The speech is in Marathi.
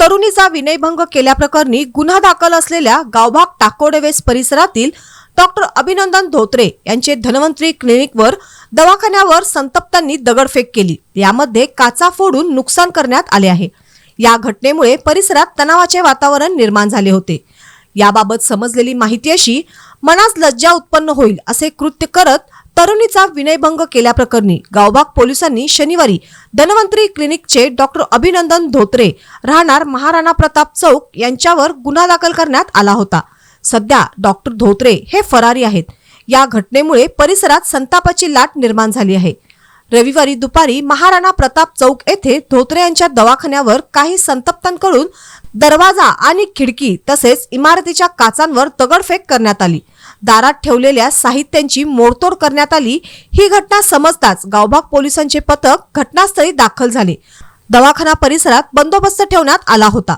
तरुणीचा विनयभंग केल्याप्रकरणी गुन्हा दाखल असलेल्या गावभाग टाकोडेवेस परिसरातील डॉक्टर अभिनंदन धोत्रे यांचे धनवंतरी क्लिनिकवर दवाखान्यावर संतप्तांनी दगडफेक केली. यामध्ये काचा फोडून नुकसान करण्यात आले आहे. या घटनेमुळे परिसरात तणावाचे वातावरण निर्माण झाले होते. याबाबत समजलेली माहिती अशी मनास लज्जा उत्पन्न होईल असे कृत्य करत तरुणीचा विनयभंग केल्याप्रकरणी गावबाग पोलिसांनी शनिवारी धनवंतरी क्लिनिकचे डॉक्टर अभिनंदन धोत्रे राहणार महाराणा प्रताप चौक यांच्यावर गुन्हा दाखल करण्यात आला होता. सध्या डॉक्टर धोत्रे हे फरारी आहेत. या घटनेमुळे परिसरात संतापाची लाट निर्माण झाली आहे. रविवारी दुपारी महाराणा प्रताप चौक येथे धोत्रे यांच्या दवाखान्यावर काही संतप्तांकडून दरवाजा आणि खिडकी तसेच इमारतीच्या काचांवर दगडफेक करण्यात आली. दारात ठेवलेल्या साहित्यांची मोडतोड करण्यात आली. ही घटना समजताच गावभाग पोलिसांचे पथक घटनास्थळी दाखल झाले. दवाखाना परिसरात बंदोबस्त ठेवण्यात आला होता.